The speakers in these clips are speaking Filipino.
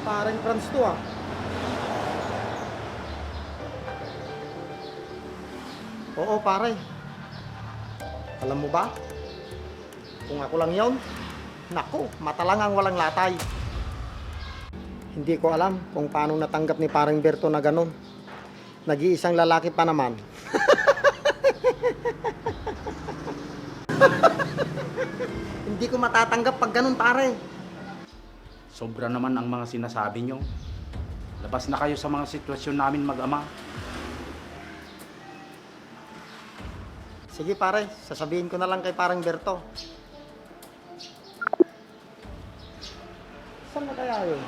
Parang France to ah. Oo pare. Alam mo ba? Kung ako lang yon, naku, mata lang ang walang latay. Hindi ko alam kung paano natanggap ni parang Berto na ganun. Nag-iisang lalaki pa naman. Hindi ko matatanggap pag ganun pare. Sobra naman ang mga sinasabi nyo. Labas na kayo sa mga sitwasyon namin mag-ama. Sige pare, sasabihin ko na lang kay parang Berto. Saan na kaya yun?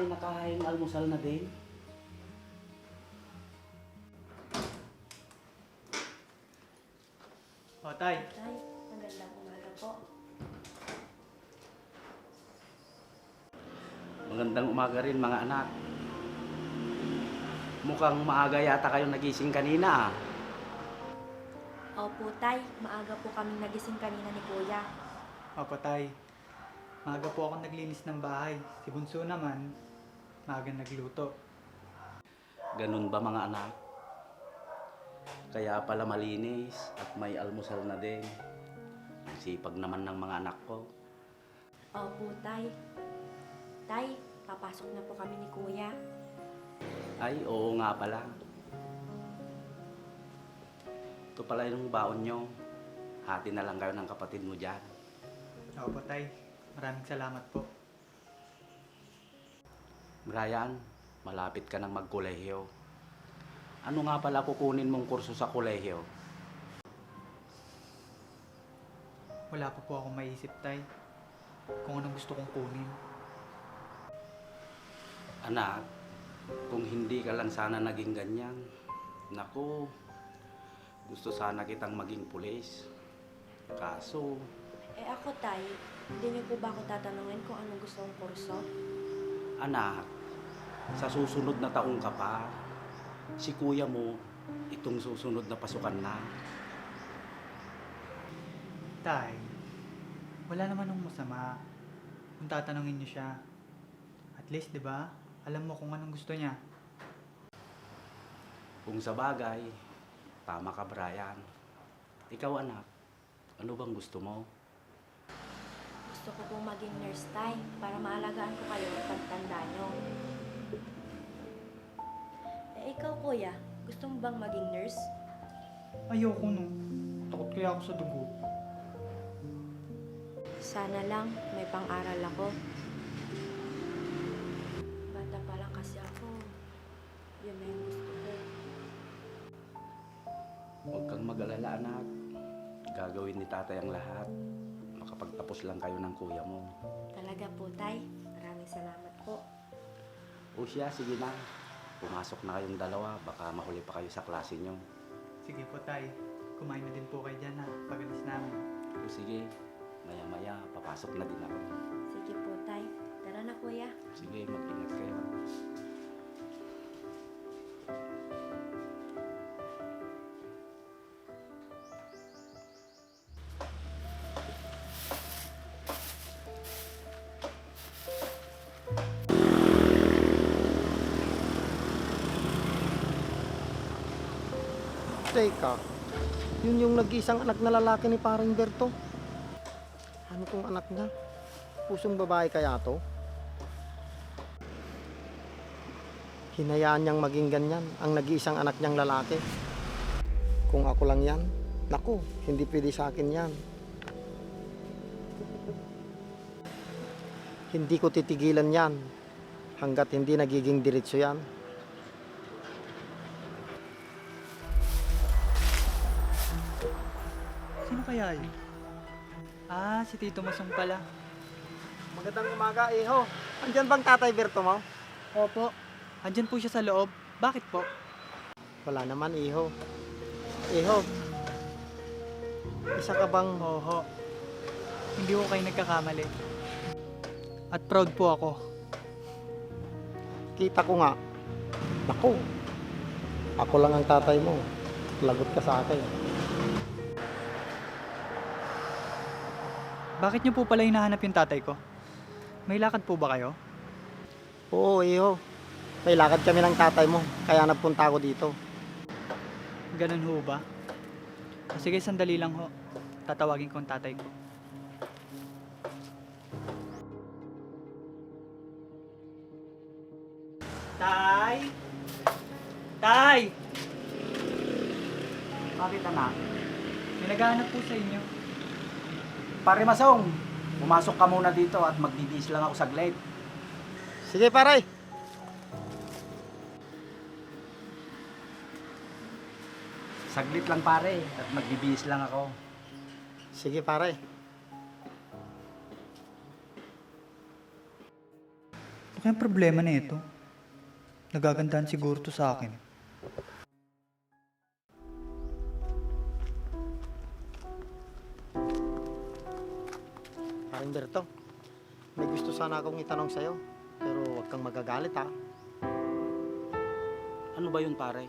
Ay, nakahaing almusal na din. O tay, Tay, magandang umaga po. Magandang umaga rin mga anak. Mukhang maaga yata kayo nagising kanina ah. Opo, Tay. Maaga po kami nagising kanina ni Kuya. Opo, tay. Maaga po ako naglinis ng bahay. Si Bunso naman, maaga nagluto. Ganun ba mga anak? Kaya pala malinis at may almusal na din. Ang sipag naman ng mga anak ko. Opo, Tay. Tay, papasok na po kami ni Kuya. Ay, oo nga pala. Ito pala yung baon nyo. Hati na lang kayo ng kapatid mo dyan. Opo, tay. Maraming salamat po. Brian, malapit ka nang magkolehiyo. Ano nga pala kukunin mong kurso sa kolehiyo? Wala pa po akong maisip, tay. Kung anong gusto kong kunin. Anak, kung hindi ka lang sana naging ganyan, naku, gusto sana kitang maging pulis. Kaso, Eh ako, Tay, hindi niyo po ba ako tatanungin kung anong gusto kong kurso? Anak, sa susunod na taong ka pa, si kuya mo, itong susunod na pasukan na. Tay, wala naman nung masama. Kung tatanungin niyo siya. At least, di ba? Alam mo kung anong gusto niya. Kung sa bagay, tama ka Brian. Ikaw anak, ano bang gusto mo? Gusto ko pong maging nurse, Tay, para maalagaan ko kayo at pagtanda niyo. Eh ikaw, Kuya, gusto mo bang maging nurse? Ayoko no. Takot kaya ako sa dugo. Sana lang may pang-aral ako. Bata pa lang kasi ako. Yun na yung gusto ko. Huwag kang mag-alala anak. Gagawin ni tatay ang lahat. Makapagtapos lang kayo ng kuya mo. Talaga po, Tay. Maraming salamat po. O siya, sige na. Pumasok na kayong dalawa, baka mahuli pa kayo sa klase nyo. Sige po, tay. Kumain na din po kayo dyan ha. Pagalis namin. O sige, maya-maya, papasok na din ako. Sige po, Tay. Tara na, Kuya. Sige, mag-ingat kayo. Teka, yun yung nag-iisang anak na lalaki ni parang Berto. Ano tong anak niya? Pusong babae kaya to? Hinayaan niyang maging ganyan ang nag-iisang anak niyang lalaki. Kung ako lang yan, naku, hindi pwede sa akin yan. Hindi ko titigilan yan hanggat hindi nagiging diretso yan. Kaya yun? Ah, si Tito Masong pala. Magandang umaga, Iho. Andyan bang tatay Berto mo? Opo. Andyan po siya sa loob. Bakit po? Wala naman, Iho. Iho, Isa ka bang... Oho. Hindi ko kayo nagkakamali. At proud po ako. Kita ko nga. Naku. Ako lang ang tatay mo. Lagot ka sa akin. Bakit niyo po pala hinahanap yung tatay ko? May lakad po ba kayo? Oo, iho. May lakad kami ng tatay mo. Kaya nagpunta ako dito. Ganun ho ba? Sige, sandali lang ho. Tatawagin ko ang tatay ko. Tay! Tay! Bakit anak? May naghahanap po sa inyo. Pare Masong, pumasok ka muna dito at magbibis lang ako saglit. Sige, pare. Saglit lang pare at magbibis lang ako. Sige, pare. Ano kayang problema na ito? Nagagandahan siguro to sa akin. Paring Berto, may gusto sana akong itanong sa'yo. Pero huwag kang magagalit ha. Ano ba yun pare?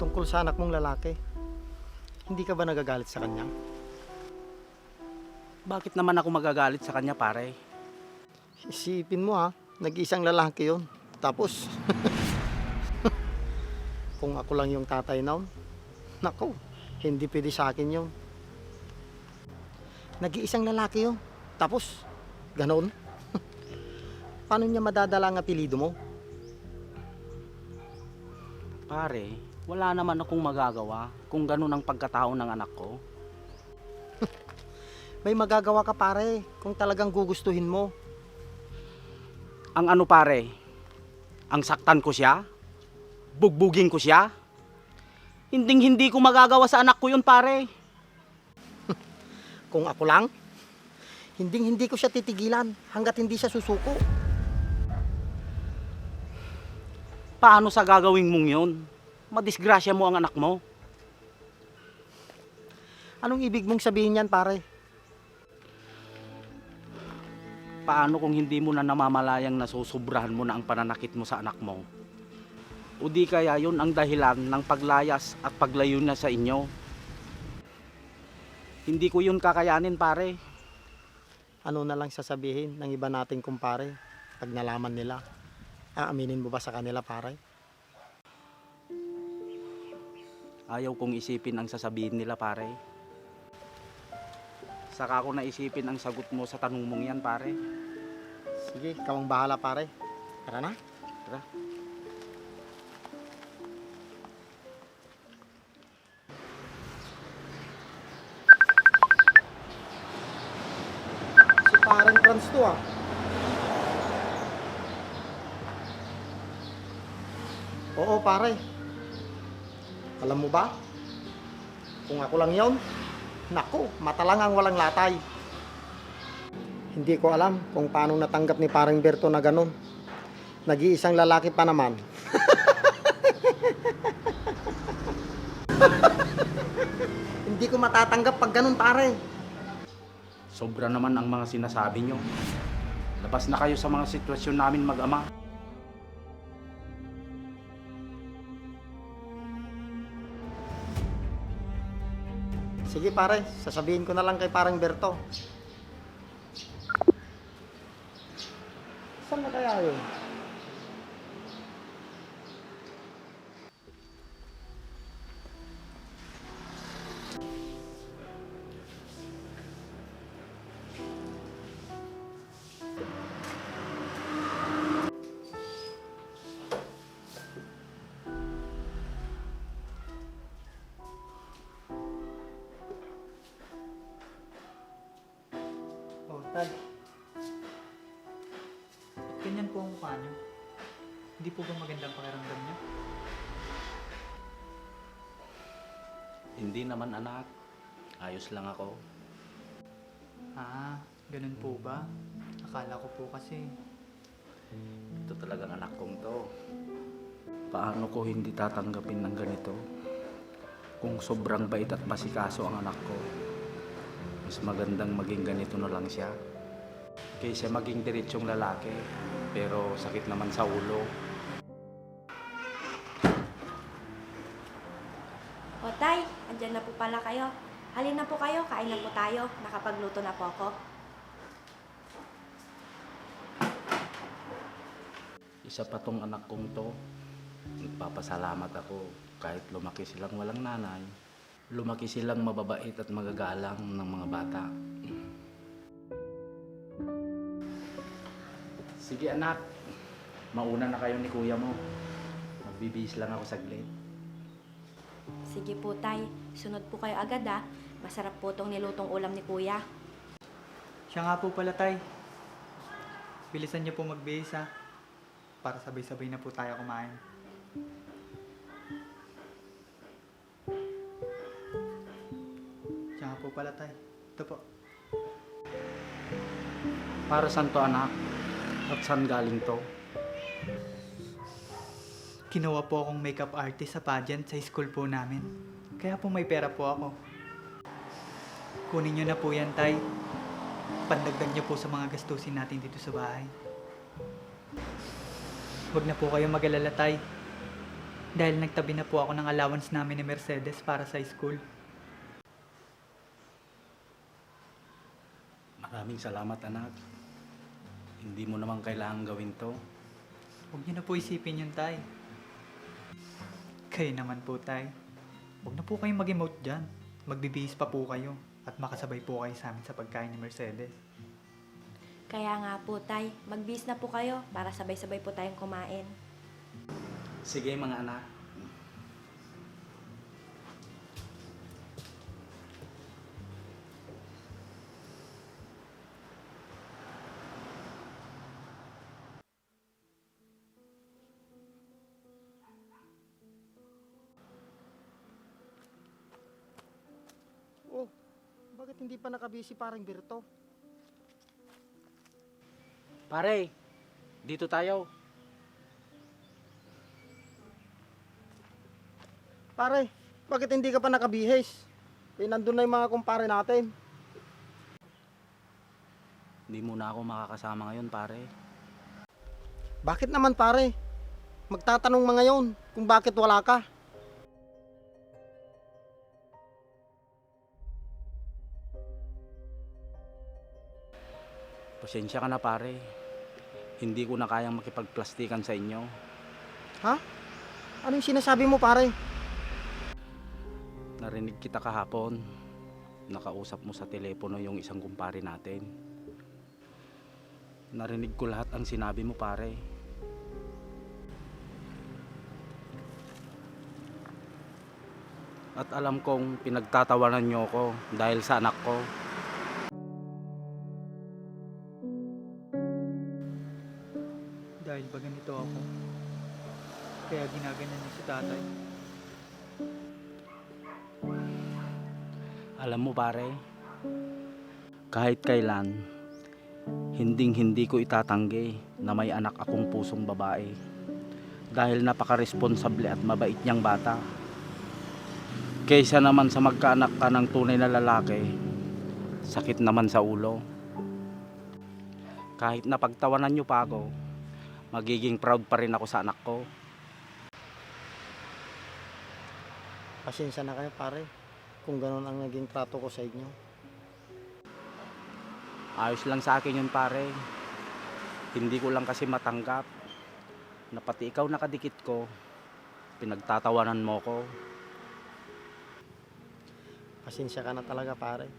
Tungkol sa anak mong lalaki. Hindi ka ba nagagalit sa kanya? Bakit naman ako magagalit sa kanya pare? Isipin mo ha, nag-iisang lalaki yon. Tapos, kung ako lang yung tatay noon, nako, hindi pwede sa akin yun. Nag-iisang lalaki yun. Tapos, ganon. Paano niya madadala ang apelido mo? Pare, wala naman akong magagawa kung ganun ang pagkatao ng anak ko. May magagawa ka pare kung talagang gugustuhin mo. Ang ano pare? Ang saktan ko siya? Bugbugin ko siya? Hinding hindi ko magagawa sa anak ko yun pare. Kung ako lang, hinding hindi ko siya titigilan hanggat hindi siya susuko. Paano sa gagawin mong yun? Madisgrasya mo ang anak mo. Anong ibig mong sabihin yan pare? Paano kung hindi mo na namamalayang nasusobrahan mo na ang pananakit mo sa anak mo? O di kaya yun ang dahilan ng paglayas at paglayo na sa inyo? Hindi ko yun kakayanin pare. Ano na lang sasabihin ng iba nating kumpare pag nalaman nila? Aaminin mo ba sa kanila pare? Ayaw kong isipin ang sasabihin nila pare. Saka ako naisipin ang sagot mo sa tanong mong yan pare. Sige, ikaw ang bahala pare. Tara na. Tara. Franz to ah. Oo pare. Alam mo ba? Kung ako lang yon, naku, mata lang ang walang latay. Hindi ko alam kung paano natanggap ni parang Berto na ganun. Nag-iisang lalaki pa naman. Hindi ko matatanggap pag ganun pare. Sobra naman ang mga sinasabi nyo. Labas na kayo sa mga sitwasyon namin mag-ama. Sige pare, sasabihin ko na lang kay parang Berto. Saan na kaya yun? Ganyan po ang mukha niyo. Hindi po ba magandang pakiramdam niyo? Hindi naman anak. Ayos lang ako. Ah, ganun po ba? Akala ko po kasi. Ito talagang anak kong to. Paano ko hindi tatanggapin ng ganito? Kung sobrang bait at masikaso ang anak ko, mas magandang maging ganito na lang siya. Kaysa maging diretsyong lalaki, pero sakit naman sa ulo. O tay, andyan na po pala kayo. Halin na po kayo, kain na po tayo. Nakapagluto na po ako. Isa pa tong anak kong to. Nagpapasalamat ako kahit lumaki silang walang nanay. Lumaki silang mababait at magagalang ng mga bata. Sige anak, mauna na kayo ni kuya mo. Magbibihis lang ako saglit. Sige po tay, sunod po kayo agad ah. Masarap po tong nilutong ulam ni kuya. Siya nga po pala, tay. Bilisan niyo po magbihis ha. Para sabay-sabay na po tayo kumain. Siya nga po pala, tay. Ito po. Para saan to anak? At saan galing to? Kinuha po akong makeup artist sa pageant sa school po namin. Kaya po may pera po ako. Kunin niyo na po yan, tay. Pandagdag niyo po sa mga gastusin natin dito sa bahay. Huwag na po kayo mag-alala, tay. Dahil nagtabi na po ako ng allowance namin ni Mercedes para sa school. Maraming salamat anak. Hindi mo naman kailangan gawin to. Huwag niyo na po isipin yun, tay. Kayo naman po, tay. Huwag na po kayong mag-emote dyan. Magbibihis pa po kayo. At makasabay po kayo sa amin sa pagkain ni Mercedes. Kaya nga po tay, magbis na po kayo para sabay-sabay po tayong kumain. Sige mga anak. Hindi pa nakabisi parang Birto? Pare, dito tayo. Pare, bakit hindi ka pa nakabihis? Eh, nandun na yung mga kumpare natin. Hindi mo na ako makakasama ngayon, pare. Bakit naman pare? Magtatanong mga ngayon kung bakit wala ka. Pasensya ka na, pare. Hindi ko na kayang makipagplastikan sa inyo. Ano yung sinasabi mo pare? Narinig kita kahapon. Nakausap mo sa telepono yung isang kumpare natin. Narinig ko lahat ang sinabi mo, pare. At alam kong pinagtatawanan niyo ko dahil sa anak ko. Tatay. Alam mo pare, kahit kailan, hinding hindi ko itatanggi na may anak akong pusong babae. Dahil napaka-responsable at mabait niyang bata. Kaysa naman sa magkaanak ka ng tunay na lalaki, sakit naman sa ulo. Kahit napagtawanan niyo pa ako, magiging proud pa rin ako sa anak ko. Pasensya na kayo pare kung ganun ang naging trato ko sa inyo. Ayos lang sa akin yun pare. Hindi ko lang kasi matanggap na pati ikaw nakadikit ko, pinagtatawanan mo ko. Pasensya ka na talaga pare.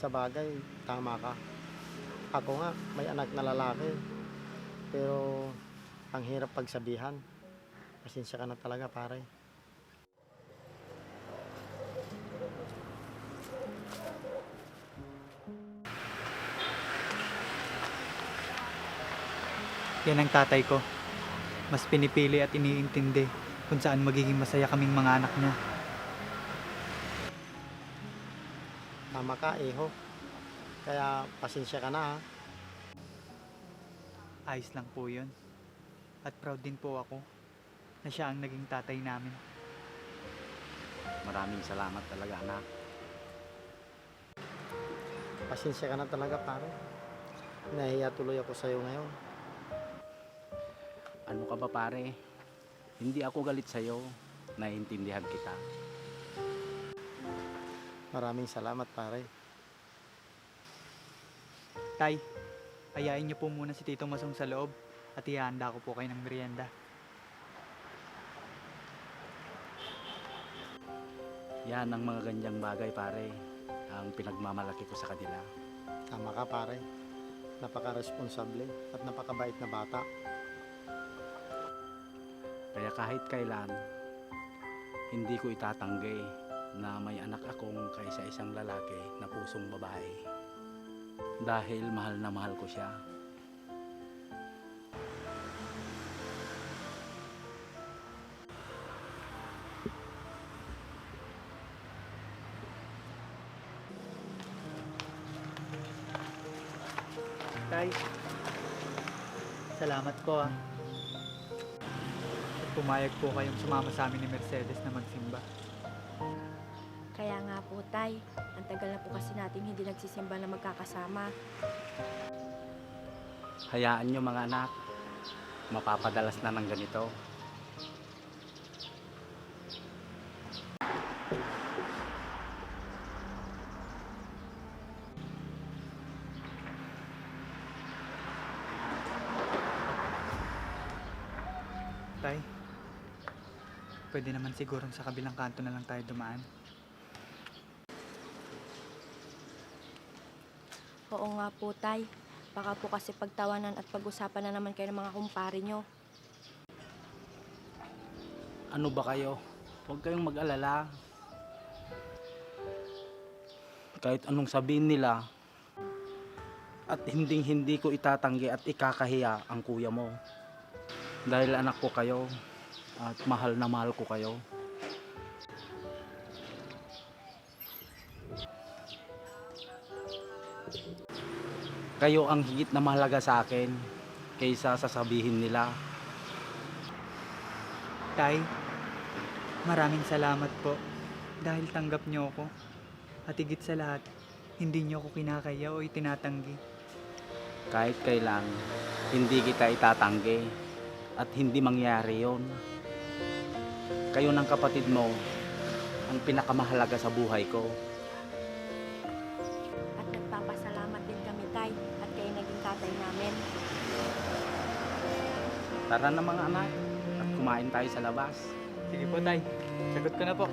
Sa bagay, tama ka. Ako nga, may anak na lalaki. Pero, ang hirap pagsabihan. Pasensya ka na talaga pare. Yan ang tatay ko. Mas pinipili at iniintindi kung saan magiging masaya kaming mga anak niya. Tama ka, Eho. Kaya, pasensya ka na ha. Ayos lang po yun. At proud din po ako na siya ang naging tatay namin. Maraming salamat talaga anak. Pasensya ka na talaga pare. Nahiya tuloy ako sa'yo ngayon. Ano ka ba pare? Hindi ako galit sa'yo. Naiintindihan kita. Maraming salamat pare. Tay, ayain niyo po muna si Tito Masong sa loob at ihanda ko po kayo ng merienda. Yan ang mga ganyang bagay pare. Ang pinagmamalaki ko sa kanila. Tama ka pare. Napaka-responsable at napakabait na bata. Kaya kahit kailan, hindi ko itatanggi na may anak akong kaysa isang lalaki na pusong babae. Dahil mahal na mahal ko siya. Tay, salamat po ah. Pumayag po kayong sumama sa amin ni Mercedes na magsimba. Kaya nga po, Tay. Ang tagal na po kasi natin hindi nagsisimba na magkakasama. Hayaan nyo mga anak, mapapadalas na ng ganito. Tay, pwede naman siguro sa kabilang kanto na lang tayo dumaan. Oo nga po, Tay. Baka po kasi pagtawanan at pag-usapan na naman kayo ng mga kumpare nyo. Ano ba kayo? Huwag kayong mag-alala. Kahit anong sabihin nila, at hinding hindi ko itatanggi at ikakahiya ang kuya mo. Dahil anak ko kayo, at mahal na mahal ko kayo. Kayo ang higit na mahalaga sa akin kaysa sasabihin nila Tay, maraming salamat po dahil tanggap niyo ako. At higit sa lahat, hindi niyo ako kinakaya o itinatanggi. kahit kailan hindi kita itatanggi at hindi mangyari yon. Kayo ng kapatid mo ang pinakamahalaga sa buhay ko. At nagpapasalamat din kami, Tay. At kayo naging tatay namin. Tara na mga anak at kumain tayo sa labas. Sige po, Tay. Sagot ko na po.